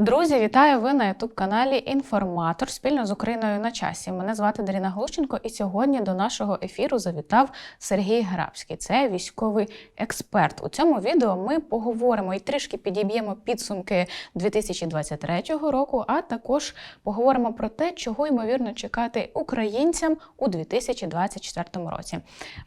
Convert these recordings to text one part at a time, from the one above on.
Друзі, вітаю! Ви на youtube каналі Інформатор спільно з Україною на часі. Мене звати Даріна Глущенко, і сьогодні до нашого ефіру завітав Сергій Грабський. Це військовий експерт. У цьому відео ми поговоримо і трішки підіб'ємо підсумки 2023 року, а також поговоримо про те, чого ймовірно чекати українцям у 2024 році.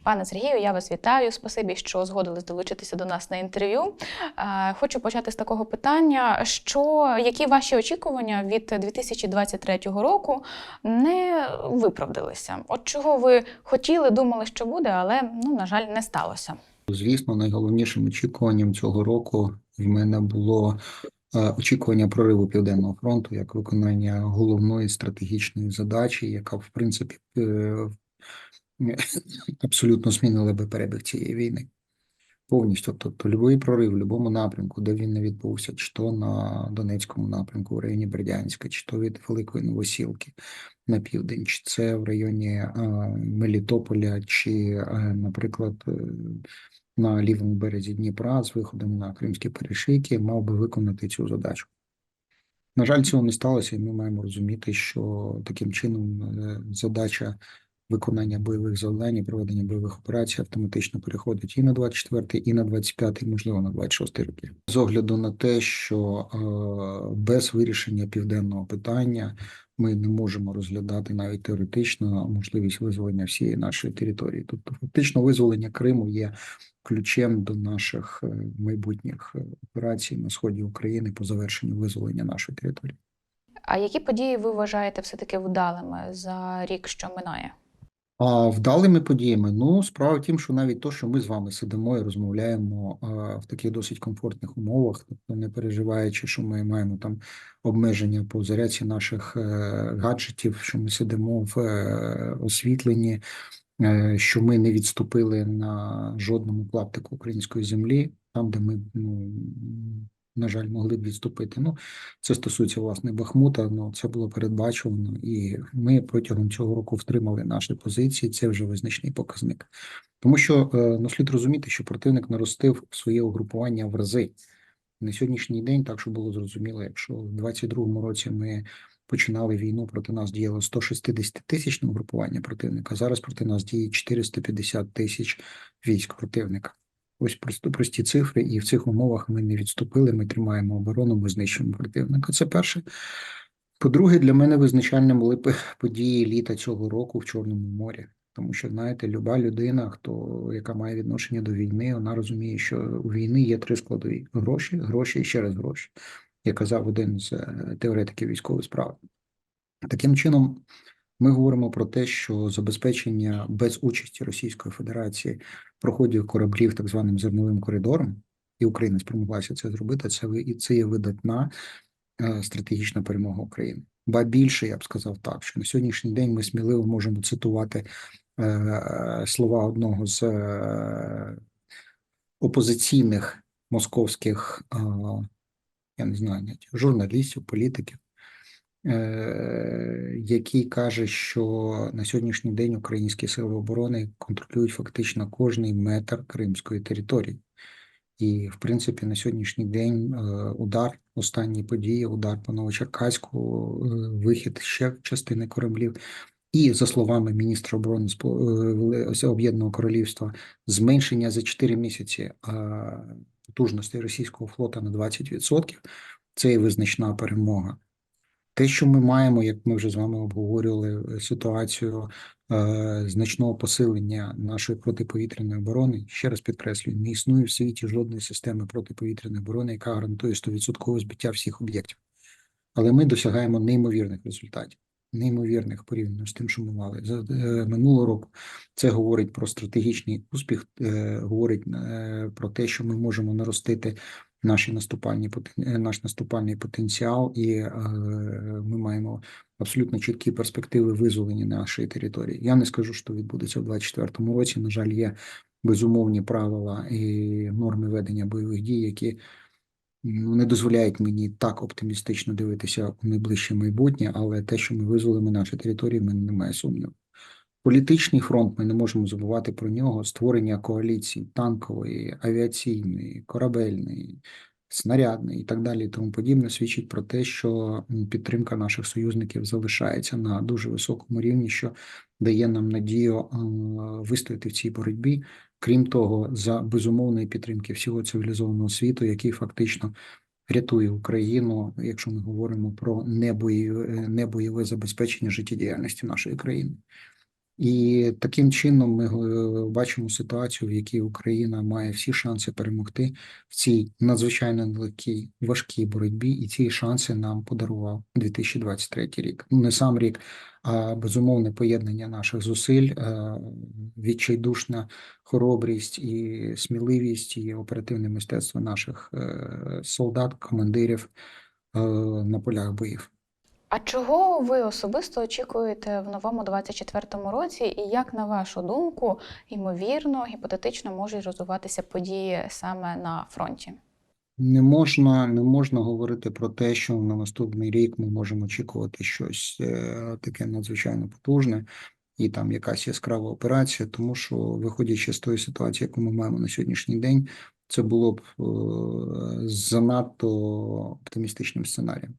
Пане Сергію, я вас вітаю. Спасибі, що згодились долучитися до нас на інтерв'ю. Е, Хочу почати з такого питання: що які ваші очікування від 2023 року не виправдалися? От чого ви хотіли, думали, що буде, але ну на жаль, не сталося. Звісно, найголовнішим очікуванням цього року в мене було е, очікування прориву Південного фронту як виконання головної стратегічної задачі, яка в принципі е, абсолютно змінила би перебіг цієї війни. Повністю, тобто любий прорив в будь-якому напрямку, де він не відбувся, чи то на Донецькому напрямку, в районі Бердянська, чи то від Великої Новосілки на південь, чи це в районі е, Мелітополя, чи, е, наприклад, е, на лівому березі Дніпра з виходом на Кримські перешийки, мав би виконати цю задачу. На жаль, цього не сталося, і ми маємо розуміти, що таким чином задача виконання бойових завдань проведення бойових операцій автоматично переходить і на 24, і на 25, і, можливо, на 26 роки. З огляду на те, що е, без вирішення південного питання ми не можемо розглядати навіть теоретично можливість визволення всієї нашої території. Тобто, фактично, визволення Криму є ключем до наших е, майбутніх е, операцій на сході України по завершенню визволення нашої території. А які події ви вважаєте все-таки вдалими за рік, що минає? А вдалими подіями, ну, справа в тім, що навіть то, що ми з вами сидимо і розмовляємо в таких досить комфортних умовах, тобто не переживаючи, що ми маємо там обмеження по зарядці наших е, гаджетів, що ми сидимо в е, освітленні, е, що ми не відступили на жодному клаптику української землі, там, де ми, ну, на жаль, могли б відступити. Ну, це стосується власне Бахмута. Ну це було передбачувано, і ми протягом цього року втримали наші позиції. Це вже визначний показник, тому що е, ну, слід розуміти, що противник наростив своє угрупування в рази на сьогоднішній день. Так що було зрозуміло, якщо в 22-му році ми починали війну, проти нас діяло 160 тисячне угрупування противника. Зараз проти нас діє 450 тисяч військ противника. Ось просто прості цифри, і в цих умовах ми не відступили. Ми тримаємо оборону, ми знищуємо противника. Це перше. По-друге, для мене визначальним були події літа цього року в Чорному морі. Тому що, знаєте, люба людина, хто яка має відношення до війни, вона розуміє, що у війни є три складові: гроші, гроші і ще раз гроші, як казав один з е, теоретиків військової справи. Таким чином, ми говоримо про те, що забезпечення без участі Російської Федерації проходів кораблів так званим зерновим коридором, і Україна спромоглася це зробити. Це і це є видатна е, стратегічна перемога України. Ба більше я б сказав так, що на сьогоднішній день ми сміливо можемо цитувати е, слова одного з е, опозиційних московських, я не знаю, журналістів, політиків, який каже, що на сьогоднішній день українські сили оборони контролюють фактично кожний метр кримської території. І, в принципі, на сьогоднішній день е, удар, останні події, удар по Новочеркаську, е, вихід ще частини кораблів. І за словами міністра оборони е, Об'єднаного Королівства, зменшення за 4 місяці е, потужності російського флота на 20% – це є визначна перемога. Те, що ми маємо, як ми вже з вами обговорювали е, ситуацію е, значного посилення нашої протиповітряної оборони, ще раз підкреслюю, не існує в світі жодної системи протиповітряної оборони, яка гарантує 100% збиття всіх об'єктів. Але ми досягаємо неймовірних результатів, неймовірних порівняно з тим, що ми мали за е, минулого року. Це говорить про стратегічний успіх, е, говорить е, про те, що ми можемо наростити наші наступальні е, наш наступальний потенціал, і е, ми маємо абсолютно чіткі перспективи визволення нашої території. Я не скажу, що відбудеться в 2024 році. На жаль, є безумовні правила і норми ведення бойових дій, які ну, не дозволяють мені так оптимістично дивитися у найближче майбутнє, але те, що ми визволимо наші території, мене немає сумніву. Політичний фронт, ми не можемо забувати про нього. Створення коаліцій танкової, авіаційної, корабельної, снарядний і так далі, і тому подібне, свідчить про те, що підтримка наших союзників залишається на дуже високому рівні, що дає нам надію е, вистояти в цій боротьбі. Крім того, за безумовної підтримки всього цивілізованого світу, який фактично рятує Україну, якщо ми говоримо про небоєве, небоєве забезпечення життєдіяльності нашої країни. І таким чином ми е, бачимо ситуацію, в якій Україна має всі шанси перемогти в цій надзвичайно нелегкій важкій боротьбі, і ці шанси нам подарував 2023 рік. Ну не сам рік, а безумовне поєднання наших зусиль, е, відчайдушна хоробрість і сміливість, і оперативне мистецтво наших е, солдат, командирів на полях боїв. А чого ви особисто очікуєте в новому 24-му році, і як на вашу думку, ймовірно, гіпотетично можуть розвиватися події саме на фронті? Не можна, не можна говорити про те, що на наступний рік ми можемо очікувати щось е, таке надзвичайно потужне і там якась яскрава операція, тому що, виходячи з тої ситуації, яку ми маємо на сьогоднішній день, це було б е, занадто оптимістичним сценарієм.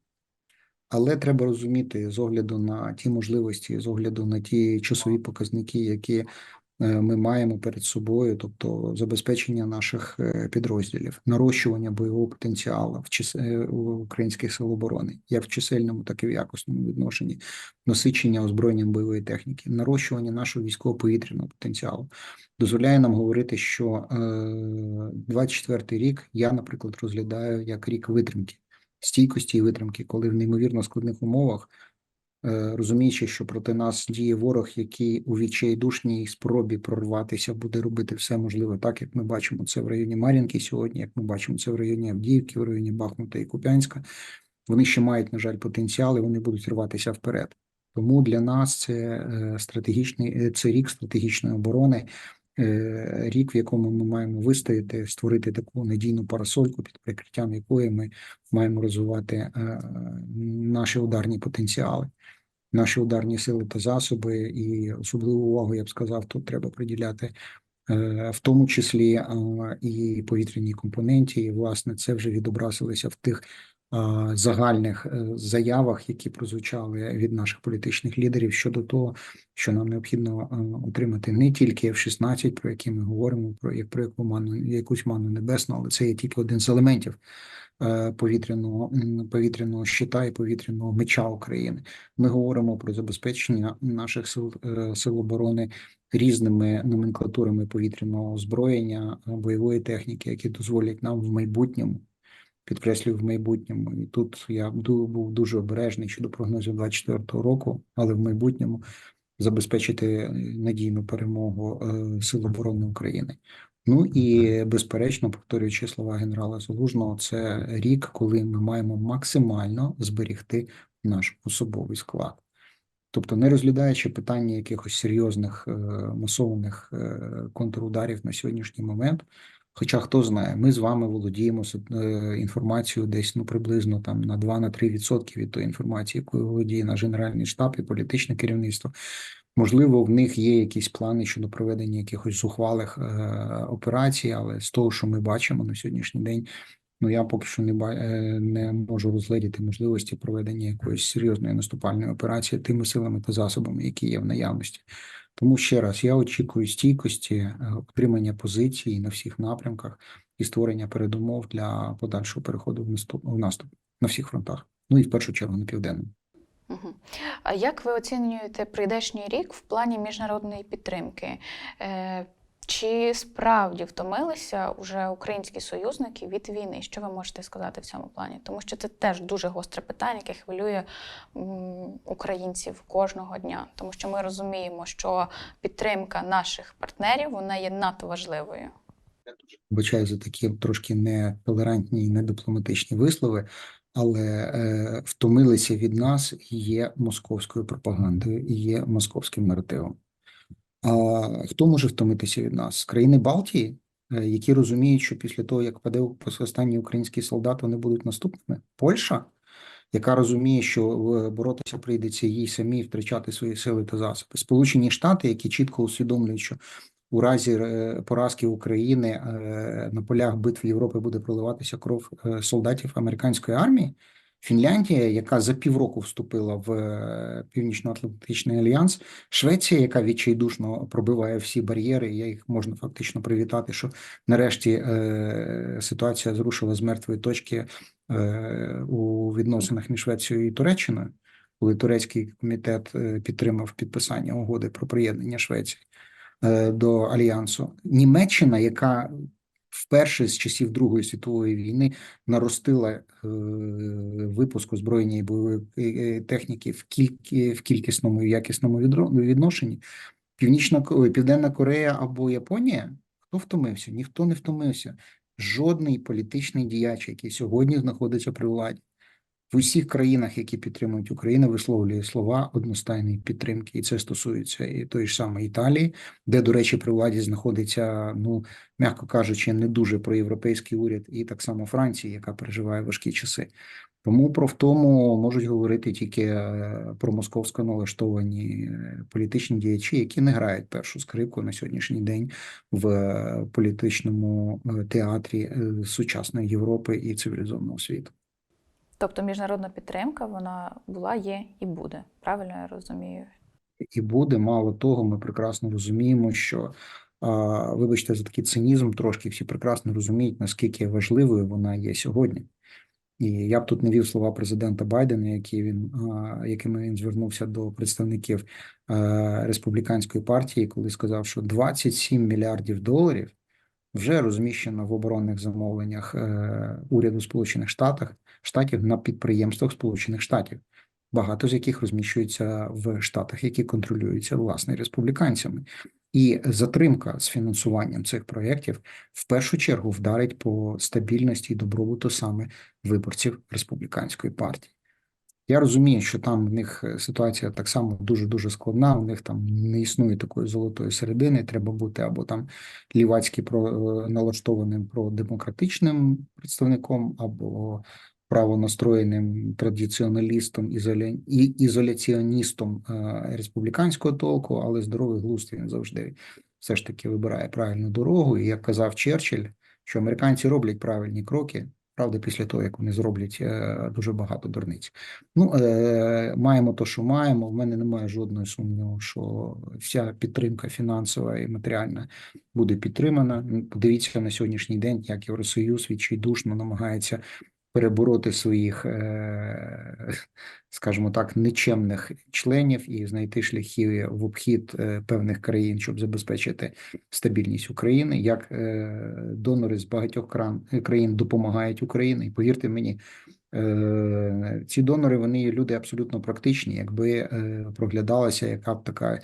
Але треба розуміти з огляду на ті можливості, з огляду на ті часові показники, які е, ми маємо перед собою, тобто забезпечення наших е, підрозділів, нарощування бойового потенціалу в чис... е, українських сил оборони, як в чисельному, так і в якісному відношенні, насичення озброєнням бойової техніки, нарощування нашого військово-повітряного потенціалу. Дозволяє нам говорити, що е, 24-й рік я, наприклад, розглядаю як рік витримки стійкості і витримки, коли в неймовірно складних умовах, е, розуміючи, що проти нас діє ворог, який у відчайдушній спробі прорватися буде робити все можливе, так як ми бачимо це в районі Мар'їнки сьогодні, як ми бачимо це в районі Авдіївки, в районі Бахмута і Куп'янська. Вони ще мають, на жаль, потенціал, і вони будуть рватися вперед. Тому для нас це е, стратегічний е, це рік стратегічної оборони, рік, в якому ми маємо вистояти, створити таку надійну парасольку, під прикриттям якої ми маємо розвивати е, наші ударні потенціали, наші ударні сили та засоби, і особливу увагу, я б сказав, тут треба приділяти. е, В тому числі е, і повітряній компоненті, і власне це вже відобразилося в тих загальних е, заявах, які прозвучали від наших політичних лідерів щодо того, що нам необхідно е, отримати не тільки F-16, про які ми говоримо, про як про яку ману якусь ману небесну, але це є тільки один з елементів е, повітряного повітряного щита і повітряного меча України. Ми говоримо про забезпечення наших сил е, сил оборони різними номенклатурами повітряного озброєння, е, бойової техніки, які дозволять нам в майбутньому підкреслюю в майбутньому. І тут я був дуже обережний щодо прогнозів 24-го року, але в майбутньому забезпечити е, надійну перемогу е, Сил оборони України. Ну і безперечно, повторюючи слова генерала Залужного, це рік, коли ми маємо максимально зберігти наш особовий склад. Тобто, не розглядаючи питання якихось серйозних е, масованих контрударів на сьогоднішній момент, Хоча хто знає, ми з вами володіємо е, інформацією десь ну приблизно там на 2-3% від тої інформації, якою володіє наш генеральний штаб і політичне керівництво. Можливо, в них є якісь плани щодо проведення якихось зухвалих е, операцій, але з того, що ми бачимо на сьогоднішній день, ну я поки що не е, не можу розгледіти можливості проведення якоїсь серйозної наступальної операції тими силами та засобами, які є в наявності. Тому ще раз я очікую стійкості, е, отримання позицій на всіх напрямках і створення передумов для подальшого переходу в наступ в наступ на всіх фронтах. Ну і в першу чергу на південному. А як ви оцінюєте прийдешній рік в плані міжнародної підтримки? Чи справді втомилися уже українські союзники від війни? Що ви можете сказати в цьому плані? Тому що це теж дуже гостре питання, яке хвилює українців кожного дня. Тому що ми розуміємо, що підтримка наших партнерів вона є надто важливою. Я дуже Вибачаю за такі трошки нетолерантні і недипломатичні вислови, але е, втомилися від нас є московською пропагандою і є московським наративом. Хто може втомитися від нас? Країни Балтії, е, які розуміють, що після того, як паде останній український солдат, вони будуть наступними. Польща, яка розуміє, що боротися прийдеться їй самій втрачати свої сили та засоби. Сполучені Штати, які чітко усвідомлюють, що у разі е, поразки України е, на полях битв Європи буде проливатися кров солдатів американської армії. Фінляндія, яка за півроку вступила в е, Північно-Атлантичний альянс, Швеція, яка відчайдушно пробиває всі бар'єри, я їх можна фактично привітати, що нарешті е, ситуація зрушила з мертвої точки е, у відносинах між Швецією і Туреччиною, коли турецький комітет е, підтримав підписання угоди про приєднання Швеції е, до альянсу. Німеччина, яка вперше з часів Другої світової війни наростила е, випуск озброєння бойової е, техніки в кіль... в кількісному і якісному відношенні. Північна Південна Корея або Японія. Хто втомився? Ніхто не втомився. Жодний політичний діяч, який сьогодні знаходиться при владі, усіх країнах, які підтримують Україну, висловлює слова одностайної підтримки, і це стосується і тої ж самої Італії, де, до речі, при владі знаходиться, ну м'яко кажучи, не дуже проєвропейський уряд, і так само Франції, яка переживає важкі часи. Тому про втому можуть говорити тільки е, промосковсько налаштовані е, політичні діячі, які не грають першу скрипку на сьогоднішній день в е, політичному театрі сучасної Європи і цивілізованого світу. Тобто міжнародна підтримка вона була, є і буде. Правильно я розумію? і буде. Мало того, ми прекрасно розуміємо, що вибачте за такий цинізм, трошки всі прекрасно розуміють, наскільки важливою вона є сьогодні. І я б тут не вів слова президента Байдена, які він якими він звернувся до представників республіканської партії, коли сказав, що 27 мільярдів доларів вже розміщено в оборонних замовленнях е, уряду Сполучених Штатів штатів на підприємствах Сполучених Штатів багато з яких розміщуються в штатах, які контролюються власне республіканцями. І затримка з фінансуванням цих проєктів в першу чергу вдарить по стабільності і добробуту саме виборців республіканської партії. Я розумію, що там в них е, ситуація так само дуже дуже складна. У них там не існує такої золотої середини. Треба бути або там лівацьки про е, налаштованим продемократичним представником, або правонастроєним традиціоналістом і ізоляціоністом е, республіканського толку, але здоровий глузд він завжди все ж таки вибирає правильну дорогу. І як казав Черчилль, що американці роблять правильні кроки. Правда, після того, як вони зроблять е, дуже багато дурниць. Ну, е, маємо то, що маємо. В мене немає жодного сумніву, що вся підтримка фінансова і матеріальна буде підтримана. Подивіться на сьогоднішній день, як Євросоюз відчайдушно намагається перебороти своїх, е, скажімо так, нечемних членів і знайти шляхи в обхід е, певних країн, щоб забезпечити стабільність України. Як е, донори з багатьох країн допомагають Україні, і повірте мені. Ці донори вони люди абсолютно практичні. Якби проглядалася яка б така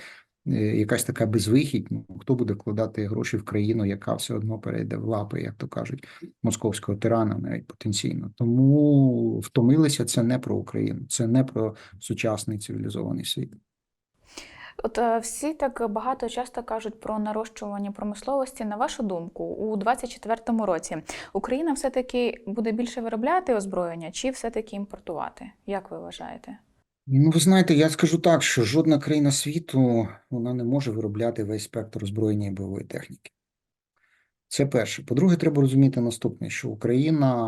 якась така безвихідь, ну хто буде вкладати гроші в країну, яка все одно перейде в лапи, як то кажуть, московського тирана, навіть потенційно. Тому втомилися це не про Україну, це не про сучасний цивілізований світ. От е, всі так багато часто кажуть про нарощування промисловості. На вашу думку, у 2024 році Україна все-таки буде більше виробляти озброєння чи все-таки імпортувати? Як ви вважаєте? Ну, ви знаєте, я скажу так, що жодна країна світу вона не може виробляти весь спектр озброєння і бойової техніки. Це перше. По-друге, треба розуміти наступне, що Україна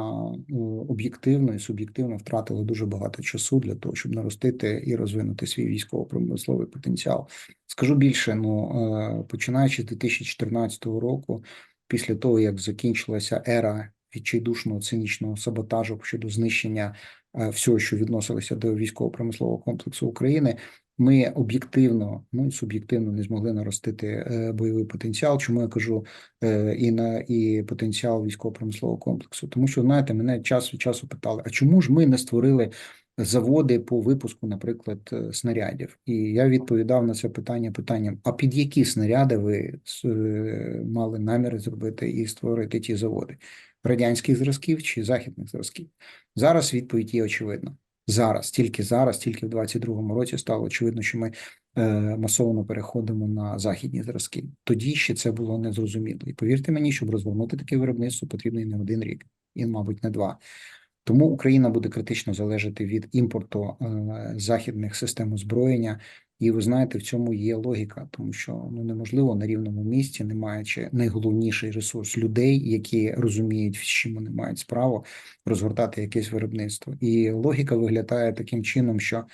ну, об'єктивно і суб'єктивно втратила дуже багато часу для того, щоб наростити і розвинути свій військово-промисловий потенціал. Скажу більше, ну е, починаючи з 2014 року, після того як закінчилася ера відчайдушного цинічного саботажу щодо знищення е, всього, що відносилося до військово-промислового комплексу України. Ми об'єктивно, ну і суб'єктивно не змогли наростити е, бойовий потенціал. Чому я кажу е, і на і потенціал військово-промислового комплексу? Тому що знаєте, мене час від часу питали: а чому ж ми не створили заводи по випуску, наприклад, е, снарядів? І я відповідав на це питання питанням: а під які снаряди ви е, мали наміри зробити і створити ті заводи? Радянських зразків чи західних зразків? Зараз відповідь є очевидна. Зараз, тільки зараз, тільки в 22-му році стало очевидно, що ми е, масово переходимо на західні зразки. Тоді ще це було незрозуміло. І повірте мені, щоб розгорнути таке виробництво, потрібно не один рік, і, мабуть, не два. Тому Україна буде критично залежати від імпорту е, західних систем озброєння, І ви знаєте, в цьому є логіка, тому що ну неможливо на рівному місці, не маючи найголовніший ресурс людей, які розуміють, з чим вони мають справу, розгортати якесь виробництво. І логіка виглядає таким чином, що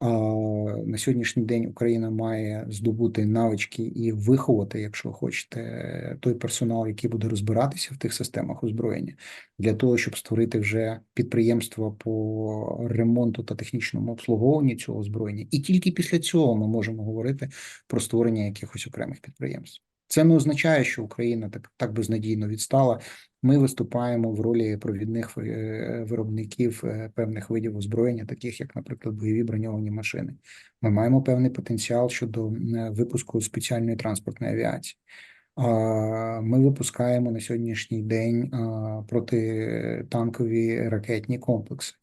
на сьогоднішній день Україна має здобути навички і виховати, якщо хочете, той персонал, який буде розбиратися в тих системах озброєння, для того, щоб створити вже підприємство по ремонту та технічному обслуговуванню цього озброєння. І тільки після цього ми можемо говорити про створення якихось окремих підприємств. Це не означає, що Україна так, так безнадійно відстала. Ми виступаємо в ролі провідних е, виробників е, певних видів озброєння, таких як, наприклад, бойові броньовані машини. Ми маємо певний потенціал щодо е, випуску спеціальної транспортної авіації. Ми випускаємо на сьогоднішній день протитанкові ракетні комплекси.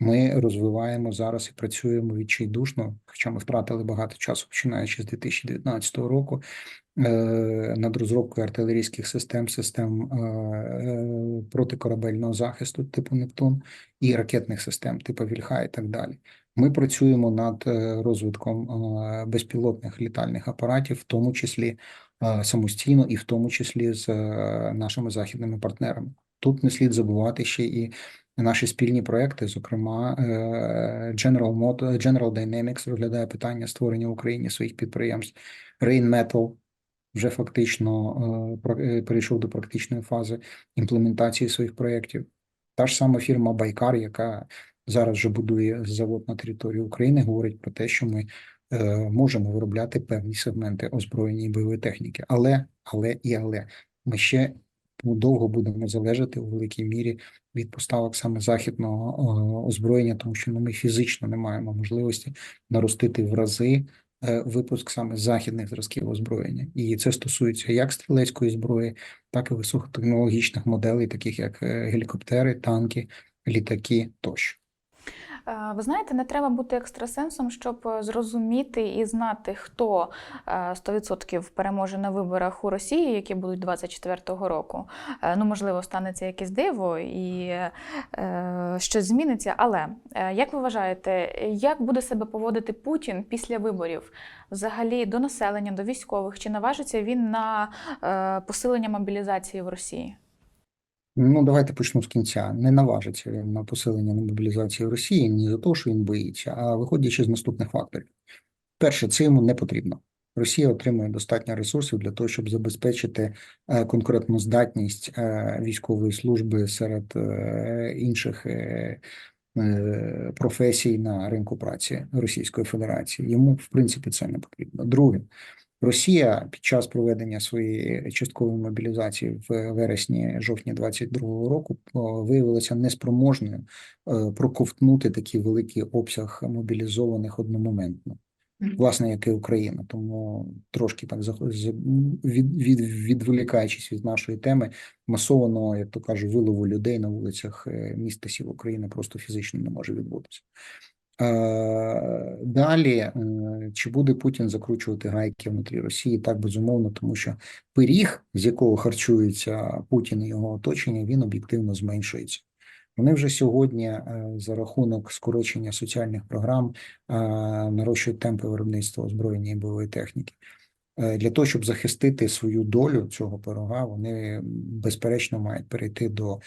Ми розвиваємо зараз і працюємо відчайдушно, хоча ми втратили багато часу, починаючи з 2019 року, над розробкою артилерійських систем, систем е, е, протикорабельного захисту типу Нептун і ракетних систем типу Вільха і так далі. Ми працюємо над е, розвитком е, безпілотних літальних апаратів, в тому числі е, самостійно, і в тому числі з е, нашими західними партнерами. Тут не слід забувати ще і наші спільні проекти, зокрема е, General Mot- General Dynamics розглядає питання створення в Україні своїх підприємств. Rheinmetall вже фактично е, е, перейшов до практичної фази імплементації своїх проєктів. Та ж сама фірма Байкар, яка зараз вже будує завод на території України, говорить про те, що ми е, можемо виробляти певні сегменти озброєння і бойової техніки. Але, але і але ми ще довго будемо залежати у великій мірі від поставок саме західного озброєння, тому що ну, ми фізично не маємо можливості наростити в рази випуск саме західних зразків озброєння. І це стосується як стрілецької зброї, так і високотехнологічних моделей, таких як е, гелікоптери, танки, літаки тощо. Е, Ви знаєте, не треба бути екстрасенсом, щоб е, зрозуміти і знати, хто е, 100% переможе на виборах у Росії, які будуть 24-го року. Е, Ну, можливо, станеться якесь диво і е, щось зміниться. Але е, як ви вважаєте, як буде себе поводити Путін після виборів? Взагалі до населення, до військових? Чи наважиться він на е, посилення мобілізації в Росії? Ну, давайте почну з кінця. Не наважиться він на посилення на мобілізації Росії не за те, що він боїться, а виходячи з наступних факторів. Перше, це йому не потрібно. Росія отримує достатньо ресурсів для того, щоб забезпечити е, конкурентну здатність е, військової служби серед е, інших професій на ринку праці Російської Федерації. Йому, в принципі, це не потрібно. Друге, Росія під час проведення своєї часткової мобілізації в вересні-жовтні 22-го року о, виявилася неспроможною е, проковтнути такий великий обсяг мобілізованих одномоментно, власне, як і Україна. Тому трошки так від, від, відволікаючись від нашої теми, масованого, як то кажуть, вилову людей на вулицях е, міст та сіл України просто фізично не може відбутися. Е, Далі, е, чи буде Путін закручувати гайки внутрі Росії? Так, безумовно, тому що пиріг, з якого харчується Путін і його оточення, він об'єктивно зменшується. Вони вже сьогодні е, за рахунок скорочення соціальних програм нарощують темпи виробництва озброєння і бойової техніки. Для того, щоб захистити свою долю цього пирога, вони безперечно мають перейти до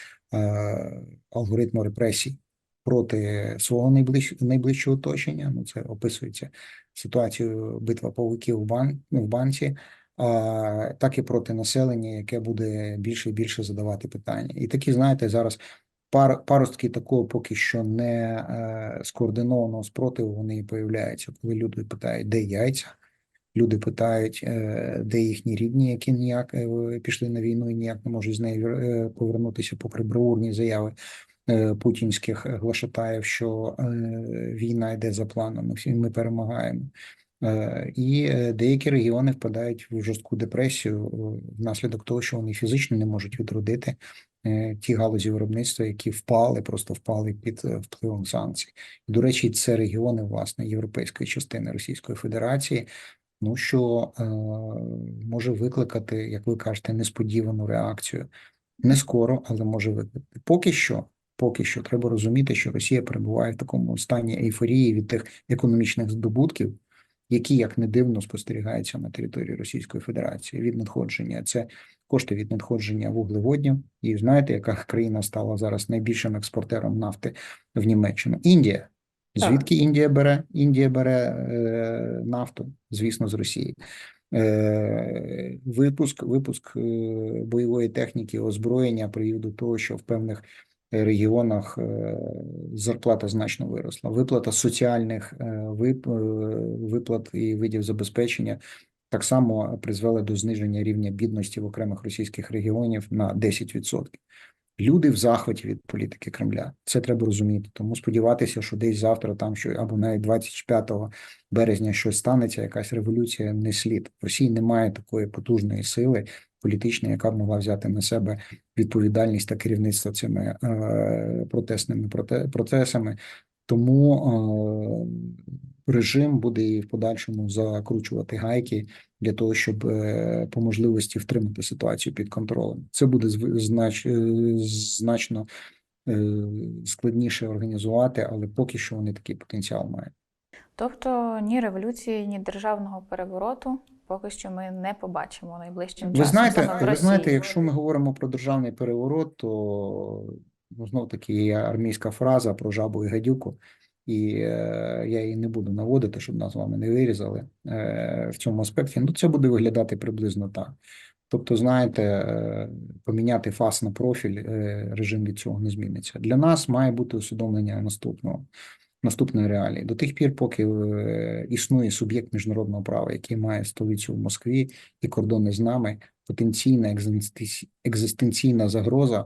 алгоритму репресій проти свого найближ... найближчого оточення. Ну, це описується ситуацію битва павуків в, бан... ну, в банці, а, так і проти населення, яке буде більше і більше задавати питання. І такі, знаєте, зараз пар... паростки такого поки що не е, скоординованого спротиву вони появляються, коли люди питають, де яйця. Люди питають, е, де їхні рідні, які ніяк е, пішли на війну і ніяк не можуть з неї е, повернутися, попри бравурні заяви путінських глашатаїв, що е, війна йде за планом, всі ми перемагаємо. Е, І е, деякі регіони впадають в жорстку депресію е, внаслідок того, що вони фізично не можуть відродити е, ті галузі виробництва, які впали, просто впали під е, впливом санкцій. І, До речі, це регіони власне європейської частини Російської Федерації. Ну що е, може викликати, як ви кажете, несподівану реакцію. Не скоро, але може викликати. Поки що, поки що, треба розуміти, що Росія перебуває в такому стані ейфорії від тих економічних здобутків, які, як не дивно, спостерігаються на території Російської Федерації від надходження. Це кошти від надходження вуглеводнів. І знаєте, яка країна стала зараз найбільшим експортером нафти в Німеччину? Індія. Так. Звідки Індія бере? Індія бере е, нафту, звісно, з Росії. Е, випуск, випуск е, бойової техніки, озброєння привів до того, що в певних регіонах е, зарплата значно виросла. Виплата соціальних е, е, виплат і видів забезпечення так само призвела до зниження рівня бідності в окремих російських регіонів на 10%. Люди в захваті від політики Кремля. Це треба розуміти. Тому сподіватися, що десь завтра, там що або навіть 25 березня щось станеться, якась революція не слід. В Росії немає такої потужної сили політичної, яка б могла взяти на себе відповідальність та керівництво цими е, протестними проте, процесами. Тому е, режим буде і в подальшому закручувати гайки для того, щоб е, по можливості втримати ситуацію під контролем. Це буде знач, значно складніше організувати, але поки що вони такий потенціал мають. Тобто ні революції, ні державного перевороту поки що ми не побачимо найближчим Ви часом. знаєте, саме в ви Росії. знаєте, якщо ми говоримо про державний переворот, то ну, знов таки є армійська фраза про жабу і гадюку, і е, я її не буду наводити, щоб нас з вами не вирізали е, в цьому аспекті. Ну, це буде виглядати приблизно так. Тобто, знаєте, е, поміняти фас на профіль, е, режим від цього не зміниться. Для нас має бути усвідомлення наступного. Наступної реалії до тих пір, поки е, існує суб'єкт міжнародного права, який має столицю в Москві і кордони з нами, потенційна екзистенційна загроза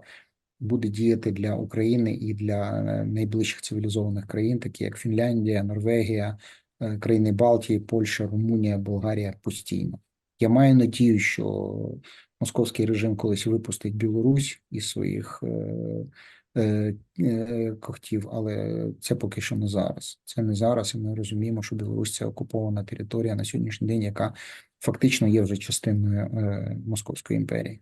буде діяти для України і для е, найближчих цивілізованих країн, такі як Фінляндія, Норвегія, е, країни Балтії, Польща, Румунія, Болгарія постійно. Я маю надію, що московський режим колись випустить Білорусь із своїх когтів, але це поки що не зараз. Це не зараз, і ми розуміємо, що Білорусь це окупована територія на сьогоднішній день, яка фактично є вже частиною е, Московської імперії.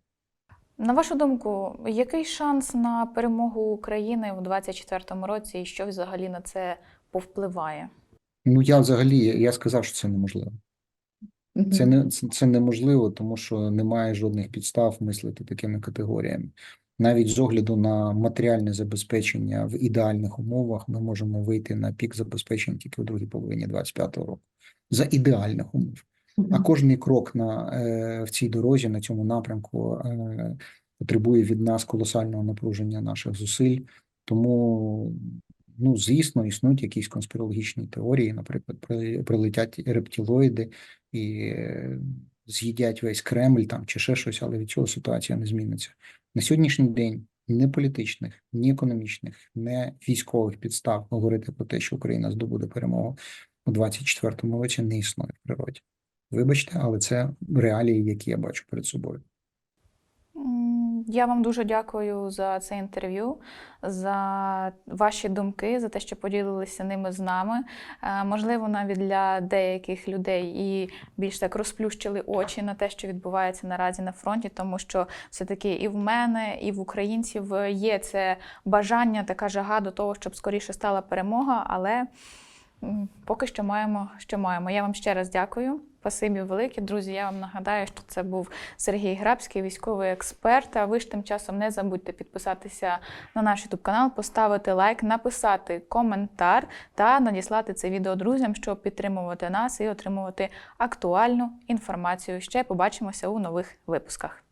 На вашу думку, який шанс на перемогу України в 2024 році, і що взагалі на це повпливає? Ну я взагалі я сказав, що це неможливо. Це не це, це неможливо, тому що немає жодних підстав мислити такими категоріями. Навіть з огляду на матеріальне забезпечення в ідеальних умовах ми можемо вийти на пік забезпечення тільки у другій половині 25-го року за ідеальних умов. А кожний крок на е, в цій дорозі, на цьому напрямку, е, потребує від нас колосального напруження наших зусиль. Тому, ну звісно, існують якісь конспірологічні теорії, наприклад, при- прилетять рептилоїди і з'їдять весь Кремль там чи ще щось, але від цього ситуація не зміниться. На сьогоднішній день ні політичних, ні економічних, ні військових підстав говорити про те, що Україна здобуде перемогу у 24-му році, не існує в природі. Вибачте, але це реалії, які я бачу перед собою. Я вам дуже дякую за це інтерв'ю, за ваші думки, за те, що поділилися ними з нами. Е, Можливо, навіть для деяких людей і більш так розплющили очі на те, що відбувається наразі на фронті, тому що все-таки і в мене, і в українців є це бажання, така жага до того, щоб скоріше стала перемога, але поки що маємо, що маємо. Я вам ще раз дякую. Спасибі велике, друзі. Я вам нагадаю, що це був Сергій Грабський, військовий експерт. А ви ж тим часом не забудьте підписатися на наш YouTube канал, поставити лайк, написати коментар та надіслати це відео друзям, щоб підтримувати нас і отримувати актуальну інформацію. Ще побачимося у нових випусках.